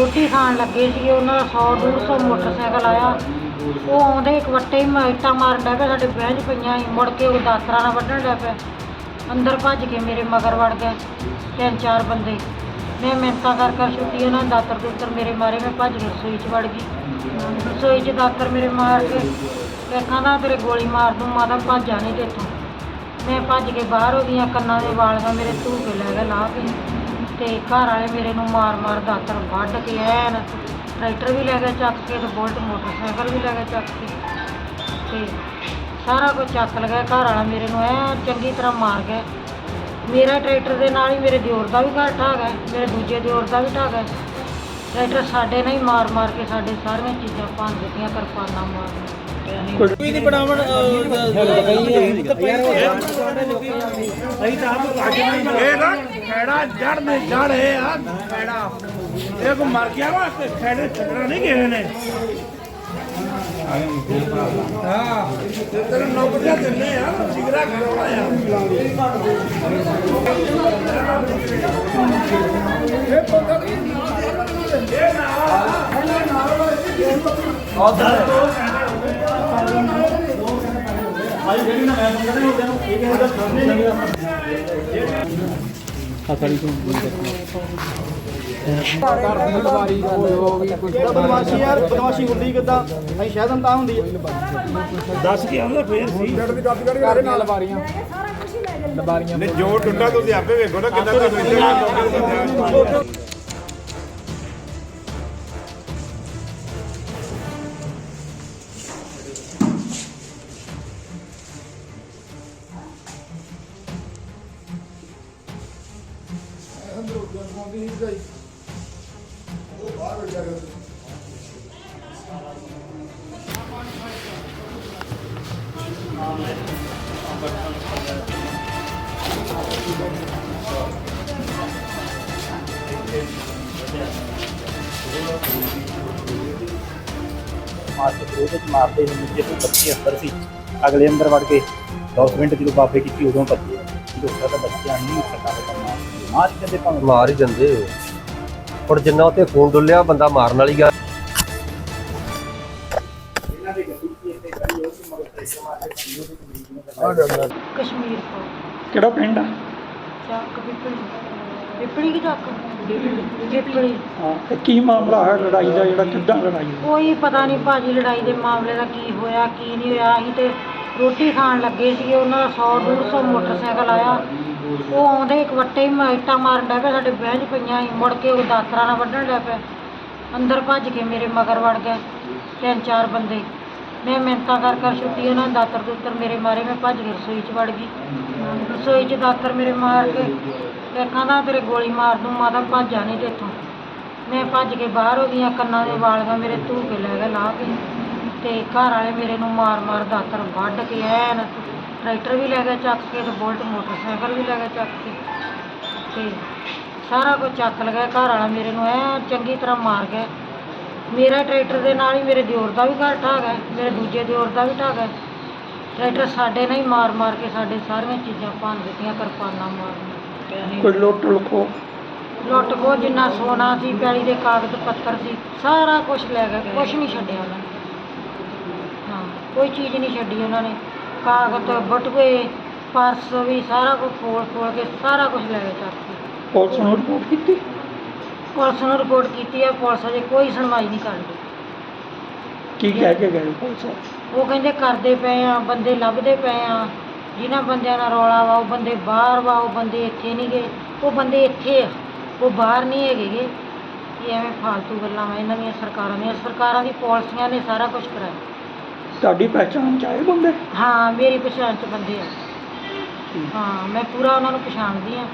ਰੋਟੀ ਖਾਣ ਲੱਗੇ ਸੀ ਉਹਨਾਂ ਦਾ 100 150 ਮੋਟਰਸਾਈਕਲ ਆਇਆ। ਉਹ ਆਉਂਦੇ ਇੱਕ ਵੱਟੇ ਹੀ ਮਾਈਟਾਂ ਮਾਰਨ ਲੱਗ ਪਿਆ, ਸਾਡੇ ਬਹਿਜ ਪਈਆਂ ਸੀ, ਮੁੜ ਕੇ ਉਹ ਦਾਤਰਾ ਨਾਲ ਵੱਢਣ ਲੱਗ ਪਿਆ। ਅੰਦਰ ਭੱਜ ਕੇ ਮੇਰੇ ਮਗਰ ਵੜ ਗਏ ਤਿੰਨ ਚਾਰ ਬੰਦੇ। ਮੈਂ ਮਿੰਤਾ ਕਰ ਕਰ ਛੁੱਟੀ ਉਹਨਾਂ ਨੇ ਦਾਤਰ ਦੁੱਤਰ ਮੇਰੇ ਮਾਰੇ, ਮੈਂ ਭੱਜ ਕੇ ਰਸੋਈ 'ਚ ਵੜ ਗਈ। ਰਸੋਈ 'ਚ ਦਾਤਰ ਮੇਰੇ ਮਾਰ ਕੇ ਤੇ ਕਹਿੰਦਾ ਤੇਰੇ ਗੋਲੀ ਮਾਰ ਦੂੰ, ਮਾਤਾ ਭੱਜਾ ਨਹੀਂ ਤੇਥੋਂ। ਮੈਂ ਭੱਜ ਕੇ ਬਾਹਰ ਉਹਦੀਆਂ ਕੰਨਾਂ ਦੇ ਵਾਲੀਆਂ ਮੇਰੇ ਧੂ ਕੇ ਲੈ ਗਏ ਲਾਹ ਕੇ। ਤੇ ਘਰ ਵਾਲੇ ਮੇਰੇ ਨੂੰ ਮਾਰ ਮਾਰ ਦਾਤਰ ਵੱਢ ਕੇ ਐਨ ਟਰੈਕਟਰ ਵੀ ਲੈ ਗਏ ਚੱਕ ਕੇ ਤੇ ਬੁਲਟ ਮੋਟਰਸਾਈਕਲ ਵੀ ਲੈ ਗਏ ਚੱਕ ਕੇ। ਤੇ ਸਾਰਾ ਕੁਝ ਚੱਕ ਲਗਾਇਆ ਘਰ ਵਾਲਾ ਮੇਰੇ ਨੂੰ ਐ ਚੰਗੀ ਤਰ੍ਹਾਂ ਮਾਰ ਗਿਆ। ਮੇਰਾ ਟਰੈਕਟਰ ਦੇ ਨਾਲ ਹੀ ਮੇਰੇ ਦਿਓਰ ਦਾ ਵੀ ਘਰ ਢਾਹ ਗਿਆ ਮੇਰੇ ਦੂਜੇ ਦਿਓਰ ਦਾ ਵੀ ਢਾਹ ਗਿਆ ਟਰੈਕਟਰ ਸਾਡੇ ਨਾਲ ਹੀ ਮਾਰ ਮਾਰ ਕੇ ਸਾਡੇ ਸਾਰੀਆਂ ਚੀਜ਼ਾਂ ਭੰਨ ਦਿੱਤੀਆਂ ਕਿਰਪਾਨਾਂ ਮਾਰ ਕੋਈ ਨਹੀਂ ਬਣਾਵਣ ਇਹ ਨਾ ਖੈੜਾ ਜੜ ਨੇ ਜੜੇ ਆ ਖੈੜਾ ਇਹ ਕੋ ਮਰ ਗਿਆ ਵਾ ਤੇ ਖੈੜੇ ਛੱਡਣਾ ਨਹੀਂ ਕਿਸੇ ਨੇ ਹਾਂ ਤੇ ਤੇਰੇ ਨੌਕਰੀਆਂ ਦਿੰਨੇ ਆ ਜਿਗਰਾ ਕਰਾਉਣਾ ਆ ਬਦਮਾਸ਼ੀ ਯਾਰ ਬਦਮਾਸ਼ੀ ਹੁੰਦੀ ਕਿੱਦਾਂ? ਅਸੀਂ ਸ਼ਾਇਦ ਤਾਂ ਹੁੰਦੀ ਹੈ ਦੱਸ ਕੇ ਆਉਂਦਾ ਫੇਰ ਸੀ। ਘਰ ਨਾਲ ਲਵਾਰੀਆਂ ਲਵਾਰੀਆਂ ਨੇ ਜੋ ਟੁੱਟਾ ਤੁਸੀਂ ਆਪੇ ਵੇਖੋ ਨਾ ਕਿੰਨਾ ਤੁਹਾਨੂੰ ਇੱਥੇ ਮਾਰਦੇ ਉਹਦੇ ਵਿੱਚ ਮਾਰਦੇ ਨੇ ਜਿੱਥੇ ਬੱਚੇ ਅੰਦਰ ਸੀ ਅਗਲੇ ਅੰਦਰ ਵੜ ਕੇ 10 ਮਿੰਟ ਜਦੋਂ ਬਾਪੇ ਕੀਤੀ ਉਦੋਂ ਬੱਚੇ ਜਦੋਂ ਸਾਡਾ ਬੱਚਿਆਂ ਨੂੰ ਸੱਟਾਂ ਲੱਗਣਾ ਮਾਰ ਹੀ ਦਿੰਦੇ ਭਾਵੇਂ ਮਾਰ ਹੀ ਦਿੰਦੇ ਪਰ ਜਿੰਨਾ ਉੱਤੇ ਖੂਨ ਡੁੱਲਿਆ ਬੰਦਾ ਮਾਰਨ ਵਾਲੀ ਗੱਲ ਕਸ਼ਮੀਰ ਤੋਂ। ਕਿਹੜਾ ਪਿੰਡ ਆ? ਚੱਕ ਪਿਪਲੀ। ਪਿਪਲੀ ਕੀ ਚੱਕ? ਹਾਂ ਤੇ ਕੀ ਮਾਮਲਾ ਹੈ ਲੜਾਈ ਦਾ ਜਿਹੜਾ ਕਿੱਦਾਂ ਲੜਾਈ ਹੋਈ? ਕੋਈ ਪਤਾ ਨਹੀਂ ਭਾਜੀ ਲੜਾਈ ਦੇ ਮਾਮਲੇ ਦਾ ਕੀ ਹੋਇਆ ਕੀ ਨਹੀਂ ਹੋਇਆ ਅਸੀਂ ਤੇ ਰੋਟੀ ਖਾਣ ਲੱਗੇ ਸੀਗੇ ਉਹਨਾਂ ਦਾ 100 150 ਮੋਟਰਸਾਈਕਲ ਆਇਆ। ਉਹ ਆਉਂਦੇ ਇੱਕ ਵੱਟੇ ਹੀ ਮਾਈਟਾਂ ਮਾਰਨ ਲੱਗ ਪਏ ਸਾਡੇ ਬਹਿਜ ਪਈਆਂ ਸੀ, ਮੁੜ ਕੇ ਉਹ ਦਾਤਰਾ ਨਾਲ ਵੱਢਣ ਲੱਗ ਪਏ ਅੰਦਰ ਭੱਜ ਕੇ ਮੇਰੇ ਮਗਰ ਵੜ ਗਏ ਤਿੰਨ ਚਾਰ ਬੰਦੇ। ਮੈਂ ਮਿਹਨਤਾਂ ਕਰ ਕਰ ਛੁੱਟੀ, ਉਹਨਾਂ ਨੇ ਦਾਤਰ ਦੁੱਤਰ ਮੇਰੇ ਮਾਰੇ, ਮੈਂ ਭੱਜ ਕੇ ਰਸੋਈ 'ਚ ਵੜ ਗਈ। ਰਸੋਈ 'ਚ ਦਾਤਰ ਮੇਰੇ ਮਾਰ ਕੇ ਤੇ ਕਹਿੰਦਾ ਤੇਰੇ ਗੋਲੀ ਮਾਰ ਦੂੰ, ਮਾਤਾ ਭੱਜਾ ਨਹੀਂ ਇੱਥੋਂ ਮੈਂ ਭੱਜ ਕੇ ਬਾਹਰ ਉਹਦੀਆਂ ਕੰਨਾਂ ਦੇ ਵਾਲੀਆਂ ਮੇਰੇ ਧੂ ਕੇ ਲੈ ਗਏ ਲਾਹ ਕੇ। ਤੇ ਘਰ ਵਾਲੇ ਮੇਰੇ ਨੂੰ ਮਾਰ ਮਾਰ ਦਾਤਰ ਵੱਢ ਕੇ ਐਨ ਟਰੈਕਟਰ ਵੀ ਲੈ ਗਏ ਚੱਕ ਕੇ ਤੇ ਬੁਲਟ ਮੋਟਰਸਾਈਕਲ ਵੀ ਲੈ ਗਏ ਚੱਕ ਕੇ। ਤੇ ਸਾਰਾ ਕੁਝ ਚੱਕ ਲਗਾਇਆ ਘਰ ਵਾਲਾ ਮੇਰੇ ਨੂੰ ਐ ਚੰਗੀ ਤਰ੍ਹਾਂ ਮਾਰ ਗਿਆ। ਮੇਰਾ ਟਰੈਕਟਰ ਦੇ ਨਾਲ ਹੀ ਮੇਰੇ ਦਿਓਰ ਦਾ ਵੀ ਘਰ ਢਾਹ ਗਿਆ ਮੇਰੇ ਦੂਜੇ ਦਿਓਰ ਦਾ ਵੀ ਢਾਹ ਗਿਆ। ਟਰੈਕਟਰ ਸਾਡੇ ਨਾਲ ਹੀ ਮਾਰ ਮਾਰ ਕੇ ਸਾਡੇ ਸਾਰੀਆਂ ਚੀਜ਼ਾਂ ਭੰਨ ਦਿੱਤੀਆਂ ਕਿਰਪਾਨਾਂ ਮਾਰ ਕੋਈ ਲੁੱਟ ਲੁਕੋ ਲੁੱਟ ਖੋ ਜਿੰਨਾ ਸੋਨਾ ਸੀ ਪੈਲੀ ਦੇ ਕਾਗਜ਼ ਪੱਤਰ ਸੀ ਸਾਰਾ ਕੁਝ ਲੈ ਗਏ ਕੁਝ ਨਹੀਂ ਛੱਡਿਆ ਉਹਨਾਂ ਨੇ। ਕੋਈ ਚੀਜ਼ ਨਹੀਂ ਛੱਡੀ ਉਹਨਾਂ ਨੇ। ਕਾਗਜ਼ ਬਟੂਏ ਪਰਸ ਵੀ ਸਾਰਾ ਕੁਝ ਫੋਲ ਫੋਲ ਕੇ ਸਾਰਾ ਕੁਝ ਲੈ ਗਏ ਚੱਕ ਕੇ। ਪੁਲਿਸ ਨੂੰ ਰਿਪੋਰਟ ਕੀਤੀ? ਪੁਲਿਸ ਨੂੰ ਰਿਪੋਰਟ ਕੀਤੀ ਹੈ ਪੁਲਿਸ ਅਜੇ ਕੋਈ ਸੁਣਵਾਈ ਨਹੀਂ ਕਰਦੀ। ਕੀ ਕਹਿ ਕੇ ਗਏ ਪੁਲਿਸ? ਉਹ ਕਹਿੰਦੇ ਕਰਦੇ ਪਏ ਆ ਬੰਦੇ ਲੱਭਦੇ ਪਏ ਆ। ਜਿਨ੍ਹਾਂ ਬੰਦਿਆਂ ਨਾਲ ਰੌਲਾ ਵਾ ਉਹ ਬੰਦੇ ਬਾਹਰ ਵਾ ਉਹ ਬੰਦੇ ਇੱਥੇ ਨਹੀਂ ਗਏ। ਉਹ ਬੰਦੇ ਇੱਥੇ ਆ ਉਹ ਬਾਹਰ ਨਹੀਂ ਹੈਗੇ ਗੇ। ਇਹ ਐਵੇਂ ਫਾਲਤੂ ਗੱਲਾਂ ਵਾ ਇਹਨਾਂ ਦੀਆਂ ਸਰਕਾਰਾਂ ਦੀਆਂ। ਸਰਕਾਰਾਂ ਦੀ ਪਾਲਿਸੀਆਂ ਨੇ ਸਾਰਾ ਕੁਝ ਕਰਾਇਆ। ਤੁਹਾਡੀ ਪਹਿਚਾਣ ਚ ਆਏ ਬੰਦੇ? ਹਾਂ ਮੇਰੀ ਪਛਾਣ ਚ ਬੰਦੇ ਆ। ਹਾਂ ਮੈਂ ਪੂਰਾ ਉਹਨਾਂ ਨੂੰ ਪਛਾਣਦੀ ਆ।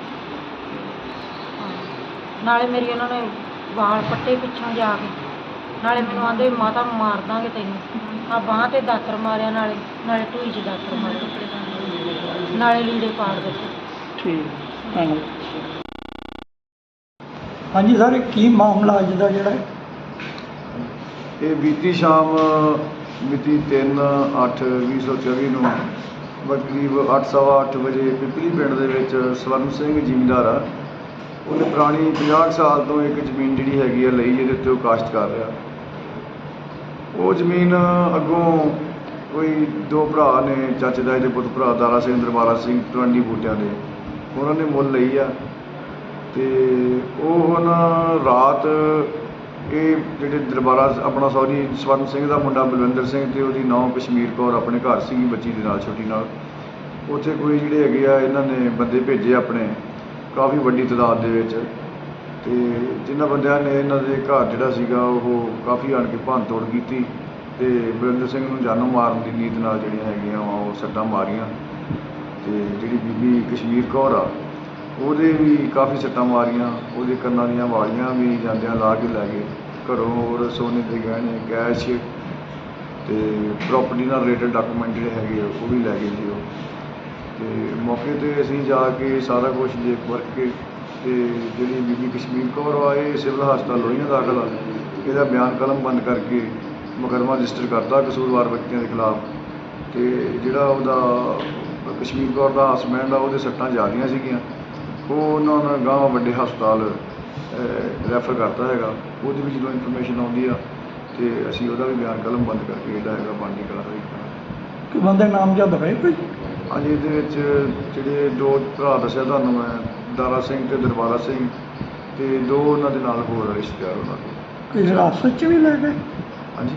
ਨਾਲੇ ਮੇਰੀ ਉਹਨਾਂ ਨੇ ਵਾਲ ਪੱਟੇ ਪਿੱਛੋਂ ਜਾ ਕੇ। ਨਾਲੇ ਮੈਨੂੰ ਆਂਦੇ ਮਾਤਾ ਮਾਰ ਦਾਂਗੇ ਤੈਨੂੰ। ਆ ਬਾਂਹ ਤੇ ਦਾਤਰ ਮਾਰਿਆ ਨਾਲੇ ਨਾਲੇ ਢੂਈ 'ਚ ਦਾਤਰ ਮਾਰਿਆ। ਨਾਲੇ ਲੀੜੇ ਪਾੜ ਦਿੱਤੇ। ਠੀਕ ਧੰਨਵਾਦ। ਹਾਂਜੀ ਸਰ ਇਹ ਕੀ ਮਾਮਲਾ ਅੱਜ ਦਾ ਜਿਹੜਾ? ਹੈ? ਇਹ ਬੀਤੀ ਸ਼ਾਮ ਮਿਤੀ 3/8/2024 ਨੂੰ ਕਰੀਬ 8:30 ਵਜੇ ਪਿਪਲੀ ਪਿੰਡ ਦੇ ਵਿੱਚ ਸਵਰਨ ਸਿੰਘ ਜ਼ਿਮੀਂਦਾਰ ਆ। ਉਹਨੇ ਪੁਰਾਣੀ 50 ਸਾਲ ਤੋਂ ਇੱਕ ਜ਼ਮੀਨ ਜਿਹੜੀ ਹੈਗੀ ਆ ਲਈ ਜਿਹਦੇ ਉੱਤੇ ਉਹ ਕਾਸ਼ਤ ਕਰ ਰਿਹਾ। ਉਹ ਜ਼ਮੀਨ ਅੱਗੋਂ ਕੋਈ ਦੋ ਭਰਾ ਨੇ, ਚਾਚੇ ਦਾ ਦੇ ਪੁੱਤ ਭਰਾ ਦਾਰਾ ਸਿੰਘ, ਦਰਬਾਰਾ ਸਿੰਘ ਤਵੰਡੀ ਬੂਟਿਆਂ ਦੇ। ਉਹਨਾਂ ਨੇ ਮੁੱਲ ਲਈ ਆ। ਤੇ ਉਹ ਹੁਣ ਰਾਤ ਇਹ ਜਿਹੜੇ ਦਰਬਾਰਾ ਆਪਣਾ ਸੌਰੀ ਸਵਰਨ ਸਿੰਘ ਦਾ ਮੁੰਡਾ ਬਲਵਿੰਦਰ ਸਿੰਘ ਤੇ ਉਹਦੀ ਨੌਂ ਕਸ਼ਮੀਰ ਕੌਰ ਆਪਣੇ ਘਰ ਸੀਗੀ ਬੱਚੀ ਦੇ ਨਾਲ, ਛੋਟੀ ਨਾਲ। ਉੱਥੇ ਕੋਈ ਜਿਹੜੇ ਹੈਗੇ ਆ, ਇਹਨਾਂ ਨੇ ਬੰਦੇ ਭੇਜੇ ਆਪਣੇ, ਕਾਫੀ ਵੱਡੀ ਤਾਦਾਦ ਦੇ ਵਿੱਚ। ਤੇ ਜਿਨ੍ਹਾਂ ਬੰਦਿਆਂ ਨੇ ਇਹਨਾਂ ਦੇ ਘਰ ਜਿਹੜਾ ਸੀਗਾ, ਉਹ ਕਾਫੀ ਆਣ ਕੇ ਭੰਨ ਤੋੜ ਕੀਤੀ ਤੇ ਬਲਵਿੰਦਰ ਸਿੰਘ ਨੂੰ ਜਾਨੋਂ ਮਾਰਨ ਦੀ ਨੀਤ ਨਾਲ ਜਿਹੜੀਆਂ ਹੈਗੀਆਂ ਵਾ ਉਹ ਸੱਟਾਂ ਮਾਰੀਆਂ। ਤੇ ਜਿਹੜੀ ਬੀਬੀ ਕਸ਼ਮੀਰ ਕੌਰ ਆ ਉਹਦੇ ਵੀ ਕਾਫੀ ਸੱਟਾਂ ਮਾਰੀਆਂ ਉਹਦੇ ਕੰਨਾਂ ਦੀਆਂ ਵਾਲੀਆਂ ਵੀ ਜਾਂਦਿਆਂ ਲਾ ਕੇ ਲੈ ਗਏ। ਘਰੋਂ ਹੋਰ ਸੋਨੇ ਦੇ ਗਹਿਣੇ ਕੈਸ਼ ਤੇ ਪ੍ਰਾਪਰਟੀ ਨਾਲ ਰਿਲੇਟਡ ਡਾਕੂਮੈਂਟ ਜਿਹੜੇ ਹੈਗੇ ਆ, ਉਹ ਵੀ ਲੈ ਗਏ ਜੀ ਉਹ। ਤੇ ਮੌਕੇ ਤੇ ਅਸੀਂ ਜਾ ਕੇ ਸਾਰਾ ਕੁਝ ਦੇਖ ਵਰਕ ਕੇ ਤੇ ਜਿਹੜੀ ਬੀਬੀ ਕਸ਼ਮੀਰ ਕੌਰ ਆ ਇਹ ਸਿਵਲ ਹਸਪਤਾਲ ਲੋਹੀਆਂ ਦਾਖਲ ਆ। ਇਹਦਾ ਬਿਆਨ ਕਲਮ ਬੰਦ ਕਰਕੇ ਮੁਕਰਮਾ ਰਜਿਸਟਰ ਕਰਤਾ ਕਸੂਰਵਾਰ ਵਿਅਕਤੀਆਂ ਦੇ ਖਿਲਾਫ। ਤੇ ਜਿਹੜਾ ਉਹਦਾ ਕਸ਼ਮੀਰ ਕੌਰ ਦਾ ਹਸਬੈਂਡ ਆ ਉਹਦੇ ਸੱਟਾਂ ਜਾ ਰਹੀਆਂ ਸੀਗੀਆਂ। ਉਹ ਉਹਨਾਂ ਨੇ ਗਾਂਹ ਵੱਡੇ ਹਸਪਤਾਲ ਰੈਫਰ ਕਰਤਾ ਹੈਗਾ। ਉਹਦੇ ਵਿੱਚ ਜਦੋਂ ਇਨਫੋਰਮੇਸ਼ਨ ਆਉਂਦੀ ਆ ਤੇ ਅਸੀਂ ਉਹਦਾ ਵੀ ਬਿਆਨ ਕਲਮ ਬੰਦ ਕਰਕੇ ਜਿਹੜਾ ਹੈਗਾ ਕਾਰਵਾਈ ਕਰਾਂਗੇ ਕਿ ਬੰਦੇ ਨਾਮ ਜਾਂ ਦਵੇ ਕੋਈ? ਹਾਂਜੀ ਇਹਦੇ ਵਿੱਚ ਜਿਹੜੇ ਦੋ ਭਰਾ ਦੱਸਿਆ ਤੁਹਾਨੂੰ ਮੈਂ ਦਾਰਾ ਸਿੰਘ ਤੇ ਦਰਬਾਰਾ ਸਿੰਘ ਤੇ ਦੋ ਉਹਨਾਂ ਦੇ ਨਾਲ ਹੋਰ ਰਿਸ਼ਤੇਦਾਰ ਉਹਨਾਂ ਦੇ। ਕੋਈ ਹਿਰਾਸਤ ਚ ਵੀ ਲੈ ਗਏ? ਹਾਂਜੀ।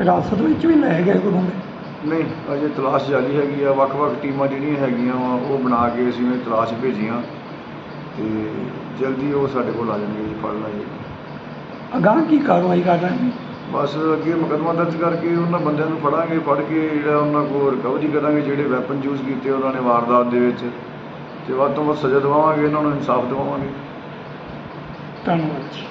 ਹਿਰਾਸਤ ਵਿੱਚ ਵੀ ਲੈ ਗਏ ਕੋਈ ਬੰਦੇ? ਨਹੀਂ ਅਜੇ ਤਲਾਸ਼ ਜਾਰੀ ਹੈਗੀ ਆ ਵੱਖ-ਵੱਖ ਟੀਮਾਂ ਜਿਹੜੀਆਂ ਹੈਗੀਆਂ ਉਹ ਬਣਾ ਕੇ ਅਸੀਂ ਉਹਨੇ ਤਲਾਸ਼ ਭੇਜੀਆਂ। ਤੇ ਜਲਦੀ ਉਹ ਸਾਡੇ ਕੋਲ ਆ ਜਾਣਗੇ ਜੀ ਫੜ ਲਾਂਗੇ। ਅਗਾਂਹ ਕੀ ਕਾਰਵਾਈ ਕਰ ਰਹੇ ਨੇ? ਬਸ ਅੱਗੇ ਮੁਕੱਦਮਾ ਦਰਜ ਕਰਕੇ ਉਹਨਾਂ ਬੰਦਿਆਂ ਨੂੰ ਫੜਾਂਗੇ ਫੜ ਕੇ ਜਿਹੜਾ ਉਹਨਾਂ ਕੋਲ ਰਿਕਵਰੀ ਕਰਾਂਗੇ ਜਿਹੜੇ ਵੈਪਨ ਯੂਜ਼ ਕੀਤੇ ਉਹਨਾਂ ਨੇ ਵਾਰਦਾਤ ਦੇ ਵਿੱਚ। ਤੇ ਵੱਧ ਤੋਂ ਵੱਧ ਸਜ਼ਾ ਦਿਵਾਵਾਂਗੇ ਇਹਨਾਂ ਨੂੰ ਇਨਸਾਫ ਦਿਵਾਵਾਂਗੇ। ਧੰਨਵਾਦ ਜੀ।